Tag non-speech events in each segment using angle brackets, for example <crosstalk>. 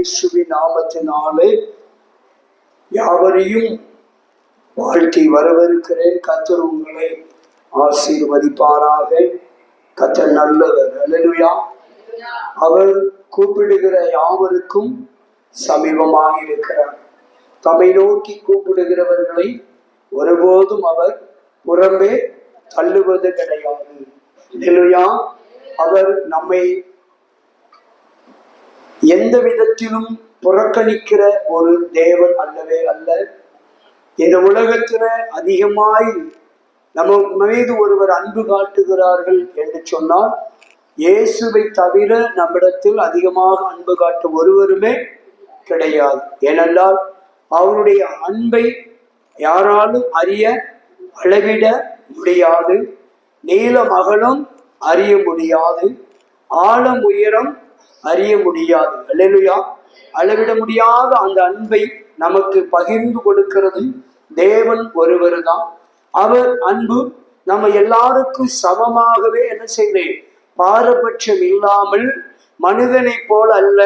இயேசுவின் நாமத்தினாலே யாவரையும் வாழ்த்தி வரவிருக்கிறேன் கத்தர் உங்களை ஆசீர்வதிப்பாராக. கத்தர் நல்லவர். அலலுயா அவர் கூப்பிடுகிற யாவருக்கும் சமீபமாக இருக்கிறார். தம்மை நோக்கி கூப்பிடுகிறவர்களை ஒருபோதும் அவர் புறம்பே தள்ளுவது கிடையாது. அவர் நம்மை எந்த விதத்திலும் புறக்கணிக்கிற ஒரு தேவன் அல்லவே அல்ல. இந்த உலகத்துல அதிகமாய் நம்ம மீது ஒருவர் அன்பு காட்டுகிறார்கள் என்று சொன்னால் இயேசுவை தவிர நம்மிடத்தில் அதிகமாக அன்பு காட்டும் ஒருவருமே கிடையாது. ஏனென்றால் அவருடைய அன்பை யாராலும் அறிய அளவிட முடியாது. நீளம் அகலும் அறிய முடியாது. ஆழம் உயரம் அறிய முடியாது. அல்லேலூயா அளவிட முடியாத அந்த அன்பை நமக்கு பகிர்ந்து கொடுக்கிறது தேவன் ஒருவர் தான் அவர் அன்பு நம்ம எல்லாருக்கும் சமமாகவே என்ன செய்தேன் பாரபட்சம் இல்லாமல் மனிதனை போல அல்ல.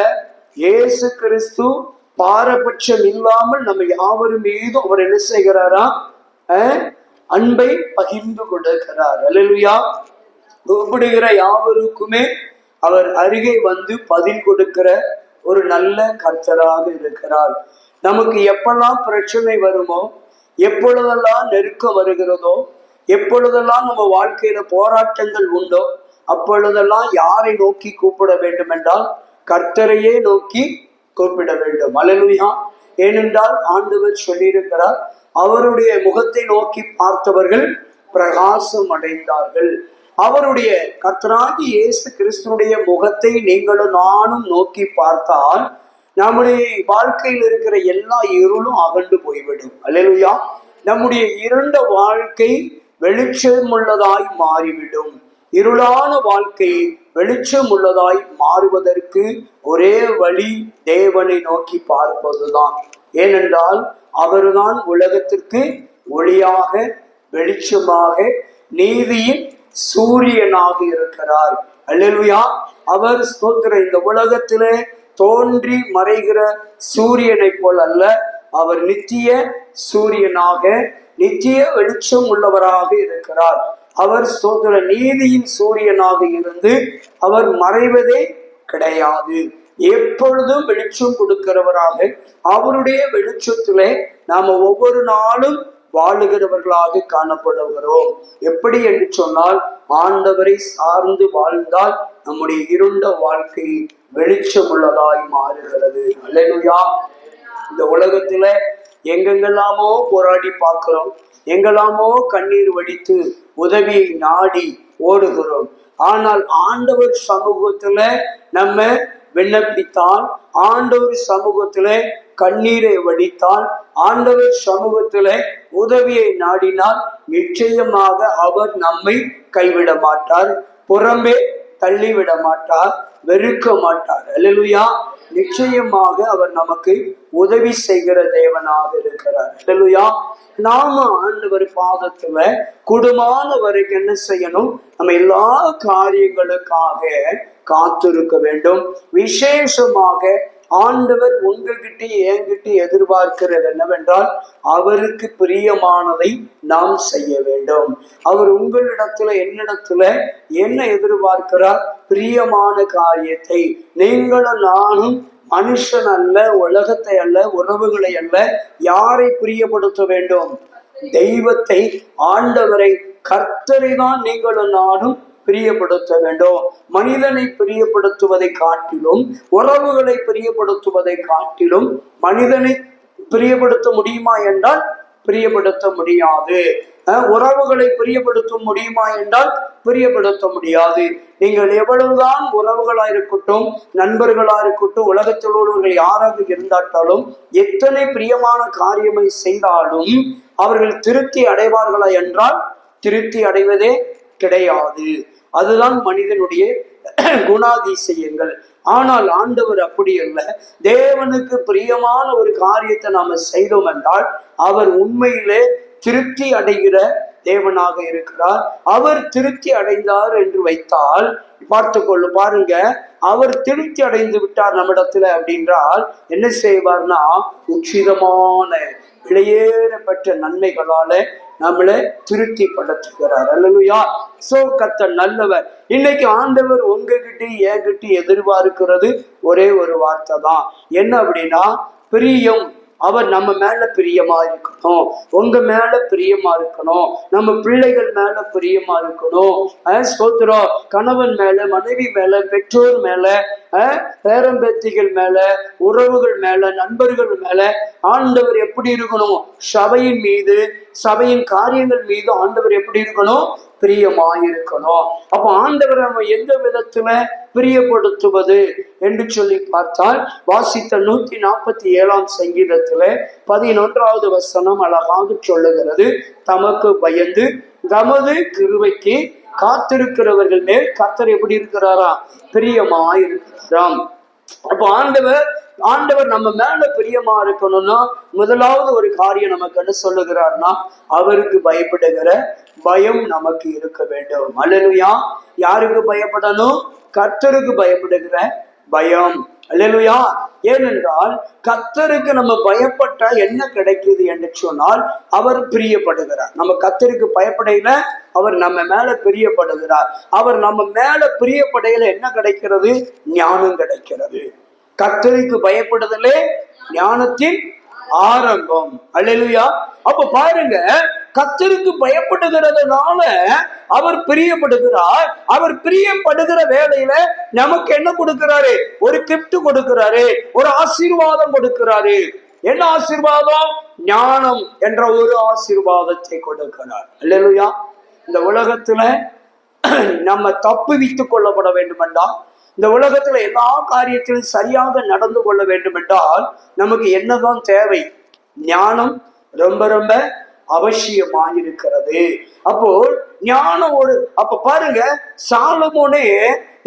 இயேசு கிறிஸ்து பாரபட்சம் இல்லாமல் நம்ம யாவரும் மீதும் அவர் என்ன செய்கிறாரா? அஹ், அன்பை பகிர்ந்து கொடுக்கிறார். அலலுயா கூப்பிடுகிற யாவருக்குமே அவர் அருகே வந்து பதில் கொடுக்கிற ஒரு நல்ல கர்த்தராக இருக்கிறார். நமக்கு எப்பெல்லாம் பிரச்சனை வருமோ எப்பொழுதெல்லாம் நெருக்கம் வருகிறதோ எப்பொழுதெல்லாம் நம்ம வாழ்க்கையில போராட்டங்கள் உண்டோ அப்பொழுதெல்லாம் யாரை நோக்கி கூப்பிட வேண்டும் என்றால் கர்த்தரையே நோக்கி கூப்பிட வேண்டும். அலலுயா ஏனென்றால் ஆண்டவர் சொல்லியிருக்கிறார் அவருடைய முகத்தை நோக்கி பார்த்தவர்கள் பிரகாசம் அடைந்தார்கள் அவருடைய கர்த்தராகி இயேசு கிறிஸ்துனுடைய முகத்தை நீங்களும் நானும் நோக்கி பார்த்தால் நம்முடைய வாழ்க்கையில் இருக்கிற எல்லா இருளும் அகண்டு போய்விடும். அல்லேலூயா. நம்முடைய இருண்ட வாழ்க்கை வெளிச்சம் உள்ளதாய் மாறிவிடும். இருளான வாழ்க்கை வெளிச்சம் உள்ளதாய் மாறுவதற்கு ஒரே வழி தேவனை நோக்கி பார்ப்பதுதான். ஏனென்றால் அவர்தான் உலகத்திற்கு ஒளியாக வெளிச்சமாக நீதியின் சூரியனாக இருக்கிறார். அல்லா அவர் ஸ்தோத்திர இந்த உலகத்திலே தோன்றி மறைகிற சூரியனைப் போல் அல்ல. அவர் நித்திய சூரியனாக நித்திய வெளிச்சம் உள்ளவராக இருக்கிறார். அவர் ஸ்தோத்திர நீதியின் சூரியனாக இருந்து அவர் மறைவதே கிடையாது. எப்பொழுதும் வெளிச்சம் கொடுக்கிறவராக அவருடைய வெளிச்சத்திலே நாம ஒவ்வொரு நாளும் வாழுகிறவர்களாக காணப்படுகிறோம். எப்படி என்று சொன்னால் ஆண்டவரை சார்ந்து வாழ்ந்தால் நம்முடைய இருண்ட வாழ்க்கை வெளிச்சமுள்ளதாய் மாறுகிறது. அல்லேலூயா. இந்த உலகத்துல எங்கெங்கெல்லாமோ போராடி பார்க்கிறோம். எங்கெல்லாமோ கண்ணீர் வடித்து உதவியை நாடி ஓடுகிறோம். ஆனால் ஆண்டவர் சமூகத்துல நம்ம விண்ணப்பித்தால் ஆண்டவர் சமூகத்துல கண்ணீரை வடித்தால் ஆண்டவர் சமூகத்துல உதவியை நாடினால் நிச்சயமாக அவர் நம்மை கைவிட மாட்டார் புறம்பே தள்ளிவிட மாட்டார் வெறுக்க மாட்டார் அல்லேலூயா நிச்சயமாக அவர் நமக்கு உதவி செய்கிற தேவனாக இருக்கிறார். அல்லேலூயா நாம ஆண்டவர் பாதத்துல குடும்பமான வரைக்கும் என்ன செய்யணும்? நம்ம எல்லா காரியங்களுக்காக காத்திருக்க வேண்டும். விசேஷமாக ஆண்டவர் உங்ககிட்ட என்கிட்ட எதிர்பார்க்கிறது என்னவென்றால் அவருக்கு பிரியமானதை நாம் செய்ய வேண்டும். அவர் உங்களிடத்துல என்னிடத்துல என்ன எதிர்பார்க்கிறார்? பிரியமான காரியத்தை. நீங்களும் நானும் மனுஷன் அல்ல உலகத்தை அல்ல உறவுகளை அல்ல யாரை பிரியப்படுத்த வேண்டும்? தெய்வத்தை ஆண்டவரை. கர்த்தரை தான் நீங்களும் நானும் பிரியப்படுத்த வேண்டும். மனிதனை பிரியப்படுத்துவதை காட்டிலும் உறவுகளை பிரியப்படுத்துவதை காட்டிலும் மனிதனை பிரியப்படுத்த முடியுமா என்றால் பிரியப்படுத்த முடியாது. உறவுகளை பிரியப்படுத்த முடியுமா என்றால் பிரியப்படுத்த முடியாது. நீங்கள் எவ்வளவுதான் உறவுகளா இருக்கட்டும் நண்பர்களா இருக்கட்டும் உலகத்தில் உள்ளவர்கள் யாராக இருந்தாட்டாலும் எத்தனை பிரியமான காரியமை செய்தாலும் அவர்கள் திருப்தி அடைவார்களா என்றால் திருப்தி அடைவதே கிடையாது. அதுதான் மனிதனுடைய <clears throat> குணாதிசயங்கள். ஆனால் ஆண்டவர் அப்படி அல்ல. தேவனுக்கு பிரியமான ஒரு காரியத்தை நாம செய்தோம் என்றால் அவர் உண்மையிலே திருப்தி அடைகிற தேவனாக இருக்கிறார். அவர் திருப்தி அடைந்தார் என்று வைத்தால் பார்த்து கொள்ளு பாருங்க அவர் திருப்தி அடைந்து விட்டார் நம்மிடத்துல அப்படின்றால் என்ன செய்வார்னா உச்சிதமான வெளியேறப்பட்ட நன்மைகளால நம்மளை திருப்தி படுத்துகிறார். அல்லலுயா. சோ கத்த நல்லவர். இன்னைக்கு ஆண்டவர் உங்ககிட்ட என்கிட்ட எதிர்பார்க்கிறது ஒரே ஒரு வார்த்தை தான் என்ன அப்படின்னா பிரியம். அவர் நம்ம மேல பிரியமா இருக்கணும். உங்க மேல பிரியமா இருக்கணும். நம்ம பிள்ளைகள் மேல பிரியமா இருக்கணும். சோத்திரம் கணவன் மேல மனைவி மேல பெற்றோர் மேல அஹ் பேரம்பேத்திகள் மேல உறவுகள் மேல நண்பர்கள் மேல ஆண்டவர் எப்படி இருக்கணும்? சபையின் மீது சபையின் காரியங்கள் மீது ஆண்டவர் எப்படி இருக்கணும்? பிரியமாயிருக்கணும். அப்ப ஆண்டவர் நம்ம எந்த விதத்துல பிரியப்படுத்துவது என்று சொல்லி பார்த்தால் வாசித்த நூத்தி நாற்பத்தி ஏழாம் சங்கீதத்துல பதினொன்றாவது வசனம் அழகாக சொல்லுகிறது. தமக்கு பயந்து தமது கிருவைக்கு காத்திருக்கிறவர்கள் மேல் கத்தர் எப்படி இருக்கிறாரா? பிரியமாயிருக்கிறாராம். அப்ப ஆண்டவர் ஆண்டவர் நம்ம மேல பிரியமா இருக்கணும்னா முதலாவது ஒரு காரியம் நமக்கு என்ன சொல்லுகிறார்னா அவருக்கு பயப்படுகிற பயம் நமக்கு இருக்க வேண்டும். அல்லலுயா. யாருக்கு பயப்படணும்? கர்த்தருக்கு பயப்படுகிற பயம். அல்லலுயா. ஏனென்றால் கர்த்தருக்கு நம்ம பயப்பட்டா என்ன கிடைக்குது என்று சொன்னால் அவர் பிரியப்படுகிறார். நம்ம கத்தருக்கு பயப்படையில அவர் நம்ம மேல பிரியப்படுகிறார். அவர் நம்ம மேல பிரியப்படையில என்ன கிடைக்கிறது? ஞானம் கிடைக்கிறது. கர்த்தருக்கு பயப்படுதலே ஞானத்தின் ஆரம்பம். அல்லா அப்ப பாருங்க கத்தருக்கு பயப்படுகிறதுனால அவர் பிரியப்படுகிறார். அவர் பிரியப்படுகிற வேலையில நமக்கு என்ன கொடுக்கிறாரு? ஒரு கிப்ட் கொடுக்கிறாரு. ஒரு ஆசீர்வாதம் கொடுக்கிறாரு. என்ன ஆசீர்வாதம்? ஞானம் என்ற ஒரு ஆசீர்வாதத்தை கொடுக்கிறார். இல்லையா இந்த உலகத்துல நம்ம தப்பு வைத்துக் கொள்ளப்பட வேண்டுமென்றால் இந்த உலகத்துல எல்லா காரியத்திலும் சரியாக நடந்து கொள்ள வேண்டும் என்றால் நமக்கு என்னதான் தேவை? ஞானம் ரொம்ப ரொம்ப அவசியமாயிருக்கிறது. அப்போ ஞானம் ஒரு அப்ப பாருங்க சாலமோனே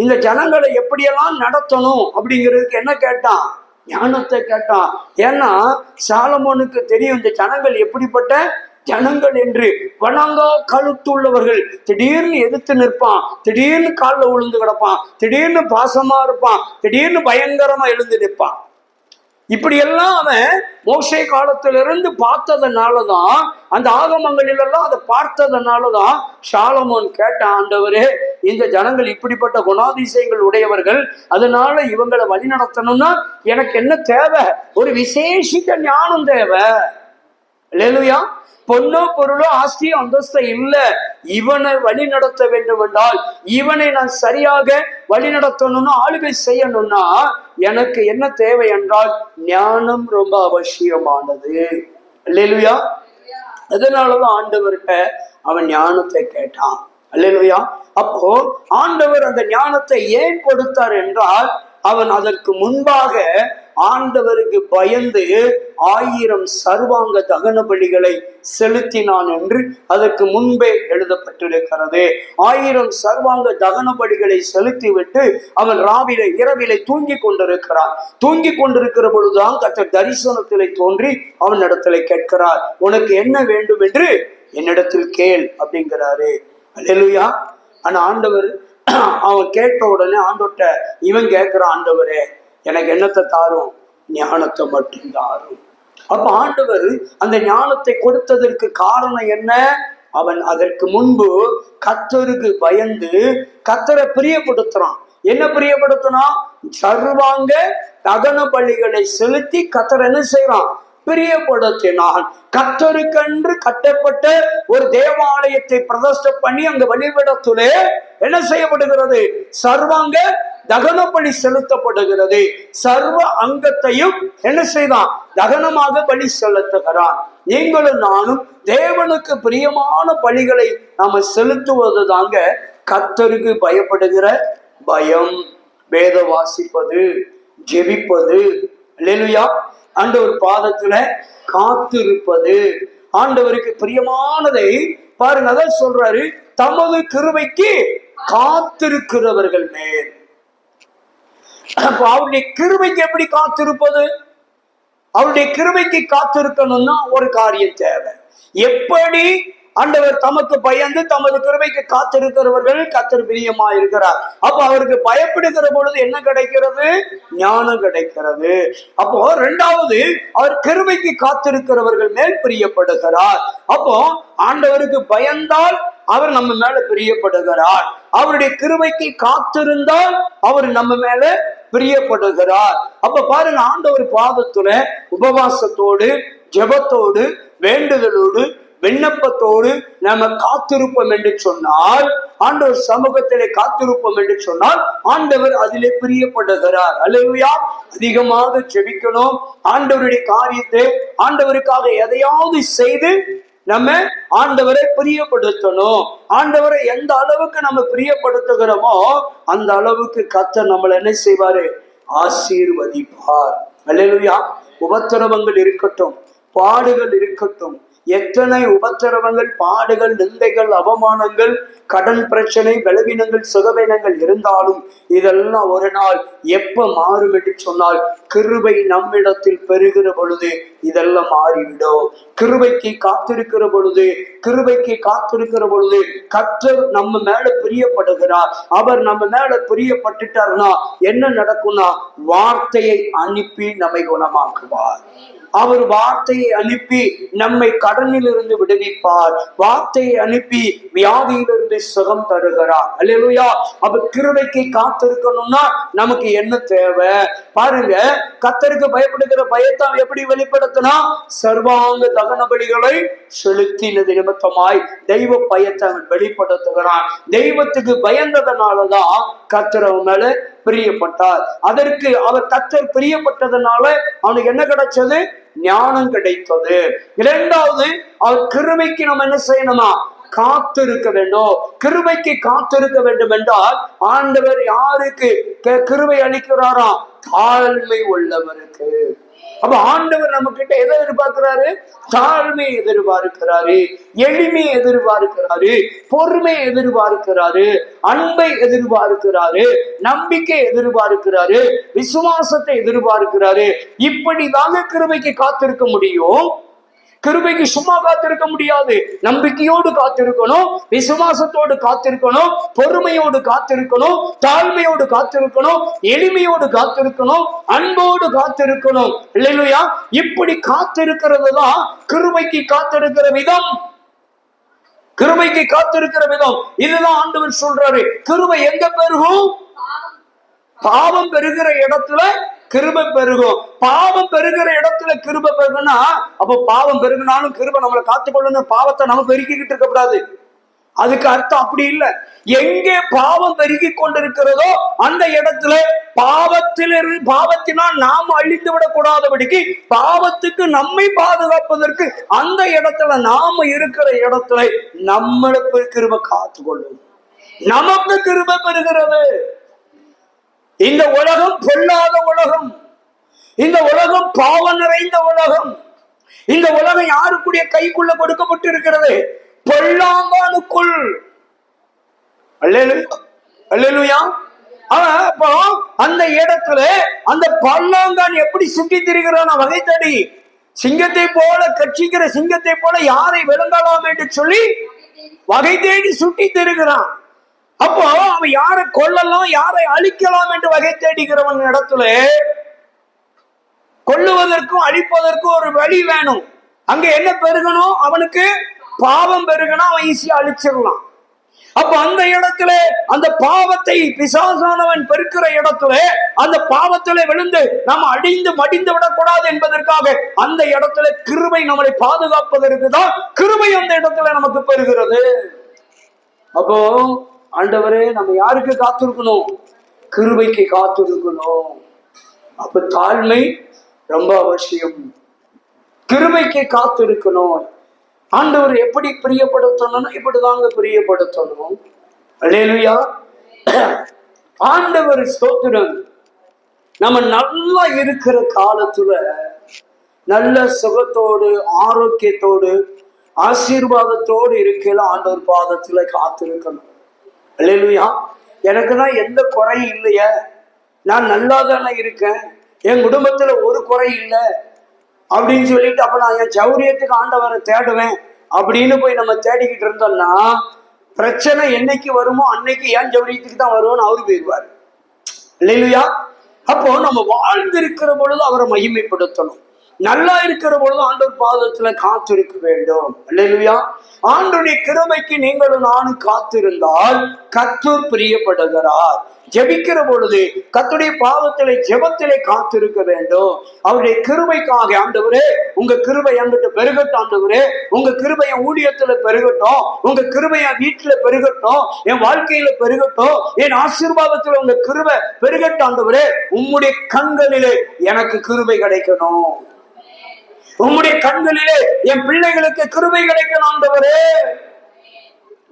இந்த ஜனங்களை எப்படியெல்லாம் நடத்தணும் அப்படிங்கிறதுக்கு என்ன கேட்டான்? ஞானத்தை கேட்டான். ஏன்னா சாலமோனுக்கு தெரியும் இந்த ஜனங்கள் எப்படிப்பட்ட ஜனங்கள் என்று வணங்கா கழுத்துள்ளவர்கள். திடீர்னு எதிர்த்து நிற்பான். திடீர்னு காலில் விழுந்து கிடப்பான். திடீர்னு பாசமா இருப்பான். திடீர்னு பயங்கரமா எழுந்து நிற்பான். இப்படி எல்லாம் அவன் மோசை காலத்திலிருந்து பார்த்ததுனாலதான் அந்த ஆகமங்களில் எல்லாம் அதை பார்த்ததுனாலதான் ஷாலமோன் கேட்ட ஆண்டவரே இந்த ஜனங்கள் இப்படிப்பட்ட குணாதிசயங்கள் உடையவர்கள். அதனால இவங்களை வழி நடத்தணும்னா எனக்கு என்ன தேவை? ஒரு விசேஷித்த ஞானம் தேவை. இல்லையா பொண்ணோ பொருளோ ஆஸ்தியோ அந்தஸ்தோ இல்ல. இவனை வழி நடத்த வேண்டும் என்றால் இவனை நான் சரியாக வழி நடத்தணும்னு ஆளுகை செய்யணும்னா எனக்கு என்ன தேவை என்றால் ஞானம் ரொம்ப அவசியமானது. இல்லையா அதனாலதான் ஆண்டவர்கிட்ட அவன் ஞானத்தை கேட்டான். அல்லையா அப்போ ஆண்டவர் அந்த ஞானத்தை ஏன் கொடுத்தார் என்றால் அவன் அதற்கு முன்பாக ஆண்டவருக்கு பயந்து ஆயிரம் சர்வாங்க தகன பலிகளை செலுத்தினான் என்று அதற்கு முன்பே எழுதப்பட்டிருக்கிறது. ஆயிரம் சர்வாங்க தகன பலிகளை செலுத்திவிட்டு அவன் ராவிலே இரவிலே தூங்கி கொண்டிருக்கிறான். தூங்கி கொண்டிருக்கிற பொழுதுதான் கத்தர் தரிசனத்திலே தோன்றி அவன் இடத்துல கேட்கிறார் உனக்கு என்ன வேண்டும் என்று என்னிடத்தில் கேள் அப்படிங்கிறாரு. அல்லா ஆனா ஆண்டவர் அவன் கேட்ட உடனே ஆண்டோட்ட இவன் கேட்கிற ஆண்டவரே எனக்கு என்னத்தை தாரும்? ஞானத்தை மட்டும் தாரும். அப்ப ஆண்டவர் அந்த ஞானத்தை கொடுத்ததற்கு காரணம் என்ன? அவன் அதற்கு முன்பு கத்தருக்கு பயந்து கத்தரை பிரியப்படுத்துறான். என்ன பிரியப்படுத்தணும் சர்வாங்க தகன பள்ளிகளை செலுத்தி கத்தர் என்ன செய்யறான் பிரியப்படுத்தினான். கத்தருக்கென்று கட்டப்பட்ட ஒரு தேவாலயத்தை பிரதஷ்ட பண்ணி அங்க வழிபடத்திலே என்ன செய்யப்படுகிறது? சர்வாங்க தகனப்பலி செலுத்தப்படுகிறது. சர்வ அங்கத்தையும் என்ன செய்தான்? தகனமாக பலி செலுத்துகிறான். நீங்களும் நானும் தேவனுக்கு பிரியமான பலிகளை நாம செலுத்துவது தாங்க கத்தருக்கு பயப்படுகிற பயம். வேத வாசிப்பது ஜெபிப்பது. இல்லையா ஆண்டவர் பாதத்துல காத்திருப்பது. ஆண்டவருக்கு பிரியமானதை பாருங்க அதான் சொல்றாரு. தமது கிருவைக்கு காத்திருக்கிறவர்கள் மேல். அப்போ அவருடைய கிருமைக்கு எப்படி காத்திருப்பது? அவருடைய கிருமைக்கு காத்திருக்கணும்னா ஒரு காரியம் தேவை. எப்படி? ஆண்டவர் தமக்கு பயந்து தமது கிருமைக்கு காத்திருக்கிறவர்கள் கத்தர் பிரியமா இருக்கிறார் அப்ப அவருக்கு பயப்படுகிற பொழுது என்ன கிடைக்கிறது? ஞானம் கிடைக்கிறது. அப்போ ரெண்டாவது அவர் கிருமைக்கு காத்திருக்கிறவர்கள் மேல் பிரியப்படுகிறார். அப்போ ஆண்டவருக்கு பயந்தால் அவர் நம்ம மேல பிரியப்படுகிறார். அவருடைய கிருவைக்கு காத்திருந்தால் அவர் நம்ம மேல பிரியப்படுகிறார். அப்ப பாருங்க ஆண்டவர் பாதத்துல உபவாசத்தோடு ஜெபத்தோடு வேண்டுதலோடு விண்ணப்பத்தோடு நாம காத்திருப்போம் என்று சொன்னால் ஆண்டவர் சமூகத்திலே காத்திருப்போம் என்று சொன்னால் ஆண்டவர் அதிலே பிரியப்படுகிறார். அல்லையா அதிகமாக ஜெபிக்கணும். ஆண்டவருடைய காரியத்தை ஆண்டவருக்காக எதையாவது செய்து நம்ம ஆண்டவரை பிரியப்படுத்தணும். ஆண்டவரை எந்த அளவுக்கு நம்ம பிரியப்படுத்துகிறோமோ அந்த அளவுக்கு கத்த நம்மளை என்ன செய்வாரு? ஆசீர்வதிப்பார். அல்லா உபத்திரவங்கள் இருக்கட்டும் பாடுகள் இருக்கட்டும் எத்தனை உபத்திரவங்கள் பாடுகள் நிந்தைகள் அவமானங்கள் கடன் பிரச்சனை பலவீனங்கள் சுகவீனங்கள் இருந்தாலும் இதெல்லாம் ஒரு நாள் எப்ப மாறும் என்று சொன்னால் கிருபை நம்மிடத்தில் பெறுகிற பொழுது இதெல்லாம் மாறிவிடும். கிருபைக்கு காத்திருக்கிற பொழுது கிருபைக்கு காத்திருக்கிற பொழுது கத்தர் நம்ம மேல பிரியப்படுகிறார். அவர் நம்ம மேல பிரியப்பட்டுட்டார்னா என்ன நடக்கும்னா வார்த்தையை அனுப்பி நம்மை குணமாக்குவார். அவர் வார்த்தையை அனுப்பி நம்மை கடனிலிருந்து விடுவிப்பார். வார்த்தையை அனுப்பி வியாதியிலிருந்து சுகம் தருகிறார். அல்லா அப்ப கிருபைக்கு காத்திருக்கணும்னா நமக்கு என்ன தேவை? பாருங்க கத்தருக்கு பயப்படுகிற பயத்தை அவன் எப்படி வெளிப்படுத்தினா சர்வாங்க தகன பலிகளை செலுத்தினது நிமித்தமாய் தெய்வ பயத்தை அவன் வெளிப்படுத்துகிறான். தெய்வத்துக்கு பயந்ததனாலதான் கத்தர் மேல பிரியப்பட்டார். அதற்கு அவர் கத்தர் பிரியப்பட்டதுனால அவனுக்கு என்ன கிடைச்சது? ஞானம் கிடைத்தது. இரண்டாவது அவர் கிருமைக்கு நம்ம என்ன செய்யணுமா? காத்திருக்க வேண்டும். கிருமைக்கு காத்திருக்க வேண்டும் என்றால் ஆண்டவர் யாருக்கு கிருமை அளிக்கிறாராம் அளிக்கிறாரா? தாழ்மை உள்ளவருக்கு. அப்ப ஆண்டவர் நம்ம கிட்ட எதை எதிர்பார்க்கிறாரு? தாழ்மை எதிர்பார்க்கிறாரு எளிமை எதிர்பார்க்கிறாரு பொறுமை எதிர்பார்க்கிறாரு அன்பை எதிர்பார்க்கிறாரு நம்பிக்கை எதிர்பார்க்கிறாரு விசுவாசத்தை எதிர்பார்க்கிறாரு. இப்படி தாங்க காத்திருக்க முடியும். கிருபைக்கு சும்மா காத்திருக்க முடியாது. நம்பிக்கையோடு காத்திருக்கணும் விசுவாசத்தோடு காத்திருக்கணும் பொறுமையோடு காத்திருக்கணும் தாழ்மையோடு காத்திருக்கணும் எளிமையோடு காத்திருக்கணும் அன்போடு காத்திருக்கணும். இல்லையா? இப்படி காத்திருக்கிறது தான் கிருபைக்கு காத்திருக்கிற விதம். கிருபைக்கு காத்திருக்கிற விதம். இதுதான் ஆண்டவர் சொல்றாரு. கிருபை எங்க பெருகும்? பாவம் பெருகிற இடத்துல கிருபை பெருகும். பாவம் பெருகிற இடத்துல கிருபை பெருகுனா அப்போ பாவம் பெருகினாலும் கிருபை நம்மளை காத்துக்கொள்ளணும் பாவத்தை நம்ம பெருக்கிக்கிட்டு இருக்கக்கூடாது. அதுக்கு அர்த்தம் அப்படி இல்லை. எங்கே பாவம் பெருகி கொண்டிருக்கிறதோ அந்த இடத்துல பாவத்திலிருந்து பாவத்தினால் நாம் அழிந்து விடக்கூடாதபடிக்கு பாவத்துக்கு நம்மை பாதுகாப்பதற்கு அந்த இடத்துல நாம இருக்கிற இடத்துல நம்மளுக்கு கிருபை காத்துக்கொள்ளும். நமக்கு கிருபை பெறுகிறது. இந்த உலகம் பொல்லாத உலகம். இந்த உலகம் பாவம் நிறைந்த உலகம். இந்த உலகம் யாருக்குடைய கைக்குள்ள கொடுக்கப்பட்டு இருக்கிறது பொல்லாங்கானுக்குள் அல்லேலூயா. அப்போ அந்த இடத்துல அந்த பல்லாங்கான் எப்படி சுற்றி திரிகிறான் வகை தேடி. சிங்கத்தை போல கட்சிக்கிற சிங்கத்தை போல யாரை விளங்கலாம் என்று சொல்லி? வகை தேடி சுட்டி திருகிறான் அப்போ அவன் யாரை கொல்லலாம் யாரை அழிக்கலாம் என்று வகை தேடிக்கிறவன் இடத்துல கொல்லுவதற்கும் அழிப்பதற்கும் ஒரு வழி வேணும். அங்க என்ன பெருகணும்? அவனுக்கு பாவம் பெருகணும் அவன் ஈஸியா அழிச்சிடலாம். அப்ப அந்த இடத்துல அந்த பாவத்தை பிசாசானவன் பெருக்கிற இடத்துல அந்த பாவத்துல விழுந்து நாம் அடிந்து மடிந்து விடக்கூடாது என்பதற்காக அந்த இடத்துல கிருபை நம்மளை பாதுகாப்பதற்கு தான் கிருபை அந்த இடத்துல நமக்கு பெறுகிறது. அப்போ ஆண்டவரே நம்ம யாருக்கு காத்திருக்கணும்? கிருபைக்கு காத்திருக்கணும். அப்ப தாழ்மை ரொம்ப அவசியம். கிருபைக்கு காத்திருக்கணும். ஆண்டவர் எப்படி பிரியப்படுத்தணும்னா இப்படிதாங்க பிரியப்படுத்தணும். அல்லேலூயா. ஆண்டவர் ஸ்தோத்திரம். நம்ம நல்லா இருக்கிற காலத்துல நல்ல சுகத்தோடு ஆரோக்கியத்தோடு ஆசீர்வாதத்தோடு இருக்கையில ஆண்டவர் பாதத்துல காத்திருக்கணும். அல்லேலூயா எனக்கு தான் எந்த குறையும் இல்லையே. நான் நல்லா தானே இருக்கேன். என் குடும்பத்தில் ஒரு குறை இல்லை. அப்படின்னு சொல்லிட்டு அப்போ நான் என் சௌரியத்துக்கு ஆண்டவரை தேடுவேன். அப்படின்னு போய் நம்ம தேடிக்கிட்டு இருந்தோம்னா பிரச்சனை என்னைக்கு வருமோ அன்னைக்கு ஏன் ஜவுரியத்துக்கு தான் வருவோம்னு அவரு போயிடுவார் இல்லையா அப்போ நம்ம வாழ்ந்திருக்கிற பொழுது அவரை மகிமைப்படுத்தணும். நல்லா இருக்கிற பொழுது ஆண்டோர் பாதத்துல காத்திருக்க வேண்டும். இல்லையா ஆண்டுடைய கிருமைக்கு நீங்களும் நானும் காத்திருந்தால் கத்தூர் பிரியப்படுகிறார். ஜெபிக்கிற பொழுது கத்துடைய பாவத்திலே ஜெபத்திலே காத்திருக்க வேண்டும். அவருடைய கிருபைக்காக ஆண்டவரே உங்க கிருபை அங்கிட்ட பெருகட்டும் ஆண்டவரே. உங்க கிருபை என் ஊழியத்துல பெருகட்டும். உங்க கிருபை என் வீட்டுல பெருகட்டும். என் வாழ்க்கையில பெருகட்டும். என் ஆசீர்வாதத்துல உங்க கிருபை பெருகட்டும் ஆண்டவரே. உம்முடைய கண்களிலே எனக்கு கிருபை கிடைக்கணும். உம்முடைய கண்களிலே என் பிள்ளைகளுக்கு கிருபை கிடைக்கணும் ஆண்டவரே.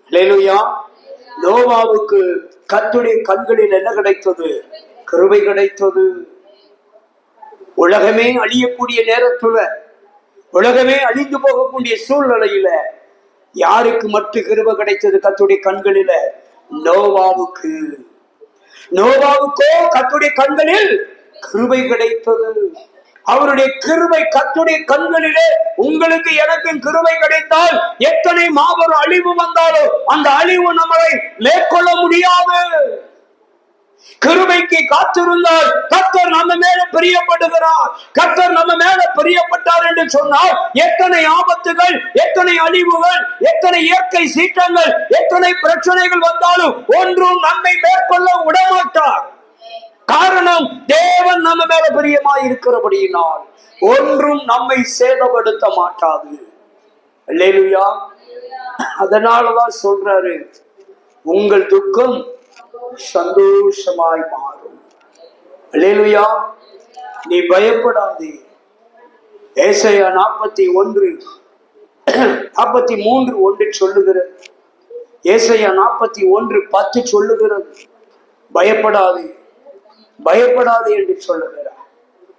அல்லேலூயா நோவாவுக்கு கத்துடைய கண்களில் என்ன கிடைத்தது? கிருபை கிடைத்தது. உலகமே அழியக்கூடிய நேரத்துல உலகமே அழிந்து போகக்கூடிய சூழ்நிலையில யாருக்கு மட்டும் கிருபை கிடைத்தது கத்துடைய கண்களில? நோவாவுக்கு. நோவாவுக்கோ கத்துடைய கண்களில் கிருபை கிடைத்தது. அவருடைய கிருமை கத்துடைய கண்களிலே உங்களுக்கு எனக்கும் கிருமை கிடைத்தால் எத்தனை மாபெரும் அழிவு வந்தாலும் அந்த அழிவு நம்மளை மேற்கொள்ள முடியாது. கிருமைக்கு காத்திருந்தால் கத்தர் நம்ம மேல பிரியப்படுகிறார். கத்தர் நம்ம மேல பிரியப்பட்டார் என்று சொன்னால் எத்தனை ஆபத்துகள் எத்தனை அழிவுகள் எத்தனை இயற்கை சீற்றங்கள் எத்தனை பிரச்சனைகள் வந்தாலும் ஒன்றும் நம்மை மேற்கொள்ள விடமாட்டார். காரணம் தேவன் நம்ம மேல பிரியமாய் இருக்கிறபடியினால் ஒன்றும் நம்மை சேதப்படுத்த மாட்டாது. இல்லையா அதனாலதான் சொல்றாரு உங்கள் துக்கம் சந்தோஷமாய் மாறும். இல்லையா நீ பயப்படாதே. ஏசையா நாற்பத்தி ஒன்று நாற்பத்தி மூன்று ஒன்று சொல்லுகிறது. ஏசையா நாற்பத்தி ஒன்று பத்து சொல்லுகிறது. பயப்படாதே. பயப்படாது என்று சொல்லுகிறார்.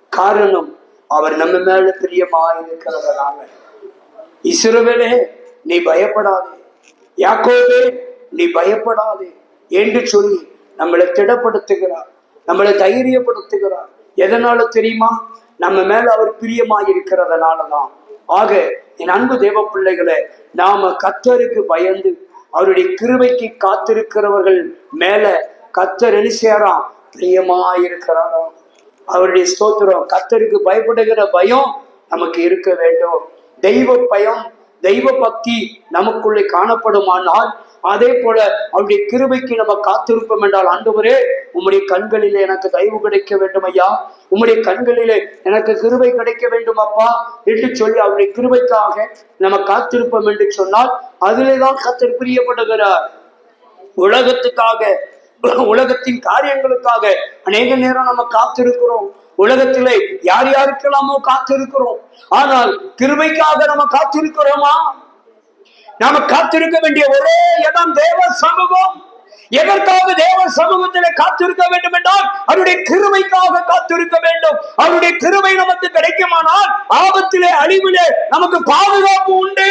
காரணம் அவர் நம்ம மேல பிரியமா பிரியமாயிருக்கிறதுனால இசுரவேலே நீ பயப்படாதே. யாக்கோவே நீ பயப்படாதே என்று சொல்லி நம்மளை திடப்படுத்துகிறார் நம்மளை தைரியப்படுத்துகிறார். எதனால தெரியுமா? நம்ம மேல அவர் பிரியமா இருக்கிறதுனாலதான் ஆக என் அன்பு தேவ பிள்ளைகளை நாம கத்தருக்கு பயந்து அவருடைய கிருவைக்கு காத்திருக்கிறவர்கள் மேல கத்தர் என்ன செய்யறான் பிரியமாயிருக்கிறாராம் அவருடைய ஸ்தோத்திரம் கத்தருக்கு பயப்படுகிற பயம் நமக்கு இருக்க வேண்டும். தெய்வ பயம் தெய்வ பக்தி நமக்குள்ளே காணப்படுமானால் அதே போல அவருடைய கிருபைக்கு நம்ம காத்திருப்போம் என்றால் ஆண்டவரே உம்முடைய கண்களிலே எனக்கு தயவு கிடைக்க வேண்டும் ஐயா உம்முடைய கண்களிலே எனக்கு கிருபை கிடைக்க வேண்டும் அப்பா என்று சொல்லி அவருடைய கிருபைக்காக நம்ம காத்திருப்போம் என்று சொன்னால் அதிலே தான் கத்தர் பிரியப்படுகிறார். உலகத்துக்காக உலகத்தின் காரியங்களுக்காக அநேக நேரம் நம்ம காத்திருக்கிறோம். உலகத்திலே யார் யாருக்கெல்லாமோ காத்திருக்கிறோம். ஆனால் கிருமைக்காக நம்ம காத்திருக்கிறோமா? நாம காத்திருக்க வேண்டிய ஒரே இடம் தேவ சமூகம். எதற்காக தேவ சமூகத்திலே காத்திருக்க வேண்டும் என்றால் அவருடைய கிருமைக்காக காத்திருக்க வேண்டும். அவருடைய கிருமை நமக்கு கிடைக்குமானால் ஆபத்திலே அழிவிலே நமக்கு பாதுகாப்பு உண்டு.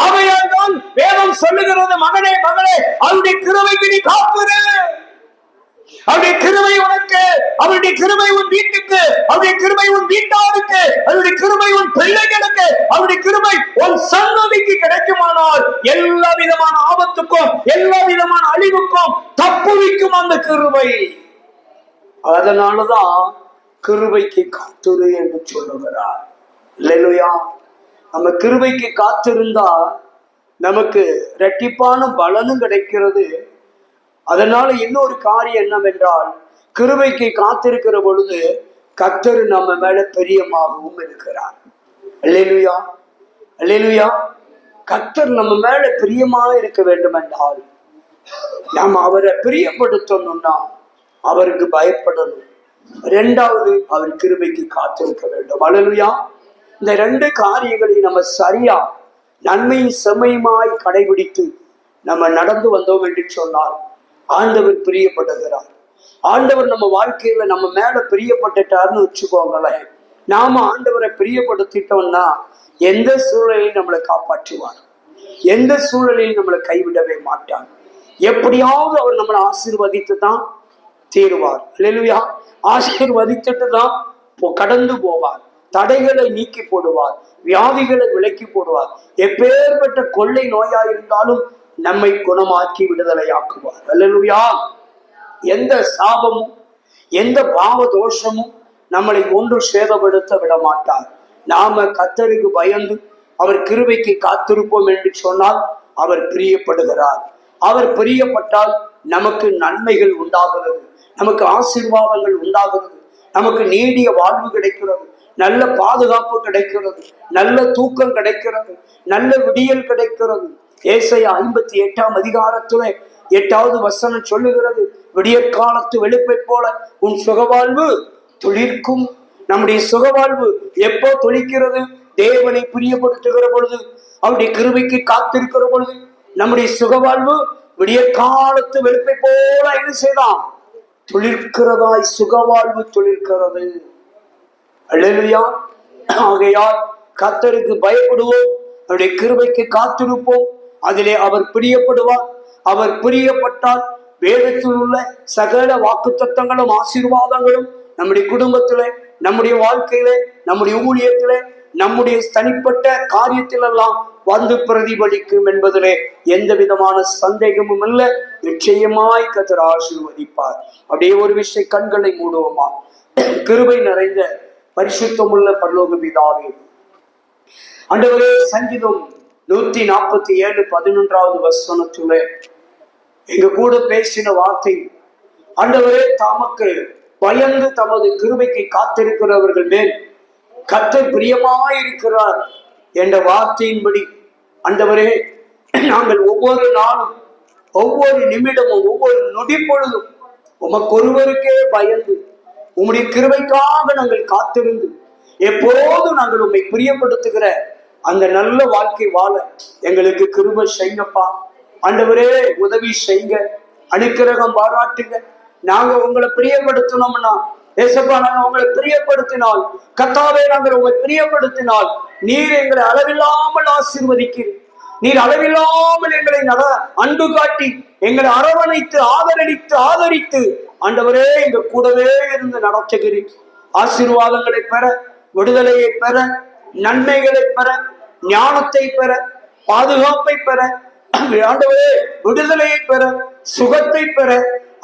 ஆகையால் தான் வேதம் சொல்லுகிறது மகனே மகளே அவருடைய கிருமைக்கு நீ காப்புரு அவருடைய கிருமை உனக்கு அவருடைய கிருமை உன் வீட்டுக்கு அவருடைய கிருமை உன் வீட்டாருக்கு அவருடைய கிருமை உன் பிள்ளைகளுக்கு அவருடைய கிருமை உன் சந்ததிக்கு கிடைக்குமானால் எல்லா விதமான ஆபத்துக்கும் எல்லா விதமான அழிவுக்கும் தப்புவிக்கும் அந்த கிருமை அதனாலதான் கிருபைக்கு காத்துரு என்று சொல்லுகிறார். இல்லையா நம்ம கிருபைக்கு காத்திருந்தா நமக்கு ரெட்டிப்பான பலனும் கிடைக்கிறது. அதனால இன்னொரு காரியம் என்னவென்றால் கிருபைக்கு காத்திருக்கிற பொழுது கத்தர் நம்ம மேல பெரியமாகவும் இருக்கிறார். அல்லேலுயா. அல்லேலுயா. கத்தர் நம்ம மேல பிரியமாக இருக்க வேண்டும் என்றால் நாம் அவரை பிரியப்படுத்தணும்னா அவருக்கு பயப்படணும். ரெண்டாவது அவர் கிருபைக்கு காத்திருக்க வேண்டும். அழலுயா இந்த ரெண்டு காரியங்களையும் நம்ம சரியா நன்மை செம்மையுமாய் கடைபிடித்து நம்ம நடந்து வந்தோம் என்று சொன்னால் ஆண்டவர் பிரியப்படுகிறார். ஆண்டவர் நம்ம வாழ்க்கையில நம்ம மேல பிரியப்பட்டுட்டாருன்னு வச்சுக்கோங்களேன். நாம ஆண்டவரை பிரியப்படுத்திட்டோம்னா எந்த சூழலையும் நம்மளை காப்பாற்றுவார். எந்த சூழலையும் நம்மளை கைவிடவே மாட்டார். எப்படியாவது அவர் நம்மளை ஆசீர்வதித்து தான் தீருவார். இல்லையா ஆசீர்வதித்துட்டு தான் கடந்து போவார். தடைகளை நீக்கி போடுவார் வியாதிகளை விலக்கி போடுவார். எப்பேற்பட்ட கொள்ளை நோயா இருந்தாலும் நம்மை குணமாக்கி விடுதலையாக்குவார். அல்லலுயா எந்த சாபமும் எந்த பாவ தோஷமும் நம்மளை ஒன்று சேதப்படுத்த விட மாட்டார் நாம கத்தருக்கு பயந்து அவர் கிருபைக்கு காத்திருப்போம் என்று சொன்னால் அவர் பிரியப்படுகிறார். அவர் பிரியப்பட்டால் நமக்கு நன்மைகள் உண்டாகிறது. நமக்கு ஆசீர்வாதங்கள் உண்டாகிறது. நமக்கு நீடிய வாழ்வு கிடைக்கிறது. நல்ல பாதுகாப்பு கிடைக்கிறது நல்ல தூக்கம் கிடைக்கிறது நல்ல விடியல் கிடைக்கிறது. ஏசையா ஐம்பத்தி எட்டாம் அதிகாரத்துல எட்டாவது வசனம் சொல்லுகிறது விடியற்காலத்து வெளுப்பை போல உன் சுகவாழ்வு துளிர்க்கும். நம்முடைய சுகவாழ்வு எப்போ துளிக்கிறது? தேவனை பிரியப்படுத்துகிற பொழுது அவருடைய கிருவிக்கு காத்திருக்கிற பொழுது. நம்முடைய சுகவாழ்வு விடியற்காலத்து வெளுப்பை போல என்ன செய்யலாம் துளிர்க்கிறதாய் சுகவாழ்வு துளிர்க்கிறது. அல்லேலூயா ஆகையால் கர்த்தருக்கு பயப்படுவோம். அவருடைய கிருபைக்கு காத்திருப்போம். அதிலே அவர் பிரியப்படுவார். அவர் பிரியப்பட்டால் வேதத்தில் உள்ள சகல வாக்குத்தத்தங்களும் ஆசீர்வாதங்களும் நம்முடைய குடும்பத்திலே நம்முடைய வாழ்க்கையிலே நம்முடைய ஊழியத்திலே நம்முடைய தனிப்பட்ட காரியத்திலெல்லாம் வந்து பிரதிபலிக்கும் என்பதிலே எந்த விதமான சந்தேகமும் இல்லை. நிச்சயமாய் கத்தர் ஆசீர்வதிப்பார். அப்படியே ஒரு விஷய கண்களை மூடுவோமா? கிருபை நிறைந்த பரிசுத்தமுள்ள பரலோக பிதாவே. அண்டவரே சங்கீதம் நூத்தி நாற்பத்தி ஏழு பதினொன்றாவது வசனத்துல எங்க கூட பேசின வார்த்தை அண்டவரே தமக்கு பயந்து தமது கிருமைக்கு காத்திருக்கிறவர்கள் மேல் கத்தர் பிரியமாயிருக்கிறார் என்ற வார்த்தையின்படி அண்டவரே நாங்கள் ஒவ்வொரு நாளும் ஒவ்வொரு நிமிடமும் ஒவ்வொரு நொடி பொழுதும் உமக்கொருவருக்கே பயந்து உம்முடைய கிருவைக்காக நாங்கள் காத்திருந்து எப்போதும் நாங்கள் உம்மை பிரியப்படுத்துகிற அந்த நல்ல வாழ்க்கை வாழ எங்களுக்கு கிருப செய்யுங்கப்பா. ஆண்டவரே உதவி செய்யுங்க. அனுக்கிரகம் பாராட்டுங்க. நாங்க உங்களை பிரியப்படுத்தணும்னா ஏசப்பா நாங்க உங்களை பிரியப்படுத்தினால் கத்தாவே நாங்கள் உங்களை பிரியப்படுத்தினால் நீர் எங்களை அளவில்லாமல் ஆசீர்வதிக்கிறீர். நீர் அளவில்லாமல் எங்களை நட அன்பு காட்டி எங்களை அரவணைத்து ஆதரணித்து ஆதரித்து ஆண்டவரே இங்க கூடவே இருந்து நடத்துகிறீர். ஆசீர்வாதங்களை பெற விடுதலையை பெற நன்மைகளை பெற ஞானத்தை பெற பாதுகாப்பை பெற. ஆண்டவரே விடுதலையை பெற சுகத்தை பெற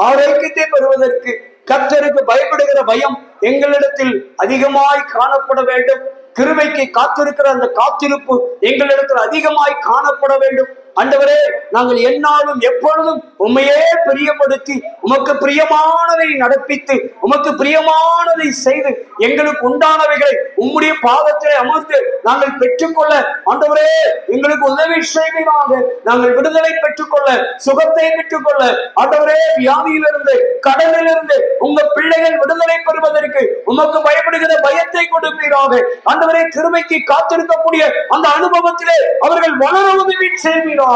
ஆரோக்கியத்தை பெறுவதற்கு கர்த்தருக்கு பயப்படுகிற பயம் எங்களிடத்தில் அதிகமாய் காணப்பட வேண்டும். கிருபைக்கு காத்திருக்கிற அந்த காத்திருப்பு எங்களிடத்தில் அதிகமாய் காணப்பட வேண்டும். ஆண்டவரே நாங்கள் எந்நாளும் எப்பொழுதும் உண்மையே பிரியப்படுத்தி உமக்கு பிரியமானதை நடப்பித்து உமக்கு பிரியமானதை செய்து எங்களுக்கு உண்டானவைகளை உம்முடைய பாவத்தை அமர்ந்து நாங்கள் பெற்றுக்கொள்ள ஆண்டவரே எங்களுக்கு உதவி செய்வீராக. நாங்கள் விடுதலை பெற்றுக்கொள்ள சுகத்தை பெற்றுக்கொள்ள ஆண்டவரே வியாதியிலிருந்து கடனிலிருந்து உங்க பிள்ளைகள் விடுதலை பெறுவதற்கு உமக்கு பயப்படுகிற பயத்தை கொடுப்பீராக. ஆண்டவரே கிருபைக்கு காத்திருக்கக்கூடிய அந்த அனுபவத்திலே அவர்கள் வளர உதவி செய்வீராக.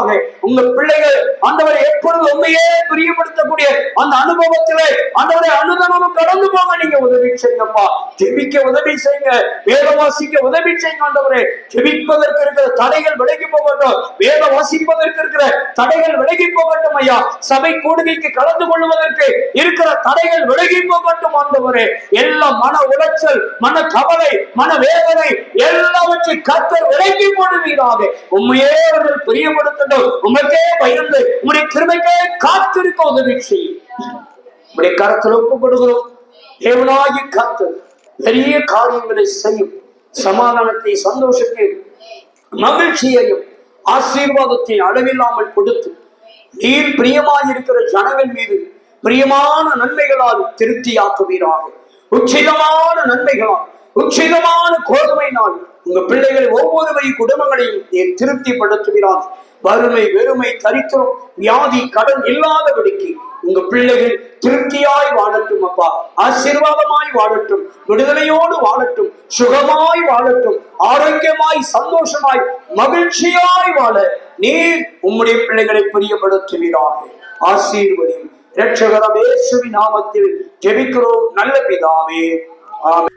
உங்க பிள்ளைகள் ஆண்டவரை எப்பொழுது உண்மையே பிரியப்படுத்தக்கூடிய அந்த அனுபவத்திலே ஆண்டவரை அனுதனமும் கடந்து போக நீங்க உதவி செய்யுங்கப்பா ஜெபிக்க உதவி செய்யுங்க. வேத வாசிக்க உதவி செய்யுங்க ஆண்டவரே. ஜெபிப்பதற்கு இருக்கிற தடைகள் விலகி போகட்டும். வேத வாசிப்பதற்கு இருக்கிற தடைகள் விலகி போகட்டும் ஐயா. சபை கூடுகைக்கு கலந்து கொள்வதற்கு இருக்கிற தடைகள் விலகி போகட்டும் ஆண்டவரே. எல்லா மன உளைச்சல் மன கவலை மன வேதனை எல்லாவற்றை கத்தர் விலகி போடுவீராக. உண்மையே அவர்கள் பிரியப்படுத்தட்டும் உமக்கே பயந்து உங்களுடைய கிருமைக்கே காத்திருக்க உதவி செய்யும். உங்களுடைய கரத்தில் ஒப்பு கொடுக்கிறோம். தேவனாகி காத்து பெரிய காரியங்களை செய்யும். சமாதானத்தை சந்தோஷத்தையும் மகிழ்ச்சியையும் ஆசீர்வாதத்தை அளவில்லாமல் கொடுத்து நீர் பிரியமாயிருக்கிற ஜனங்கள் மீது பிரியமான நன்மைகளால் திருப்தியாக்குவீராக. உச்சிதமான நன்மைகளால் உச்சிதமான கோதுமை நாள் உங்க பிள்ளைகளை ஒவ்வொருவரை குடும்பங்களையும் நீர் திருப்திப்படுத்துகிறார் வறுமை வெறுமை தரித்திரம் வியாதி கடன் இல்லாதபடிக்கு உங்க பிள்ளைகள் திருப்தியாய் வாழட்டும் அப்பா. ஆசீர்வாதமாய் வாழட்டும் விடுதலையோடு வாழட்டும் சுகமாய் வாழட்டும் ஆரோக்கியமாய் சந்தோஷமாய் மகிழ்ச்சியாய் வாழ நீர் உம்முடைய பிள்ளைகளை பிரியப்படுத்துவீராக. ஆசீர்வதியும். இரட்சகரமேசுவி நாமத்தில் ஜெபிக்கிறோம். நல்ல பிதாவே. ஆமே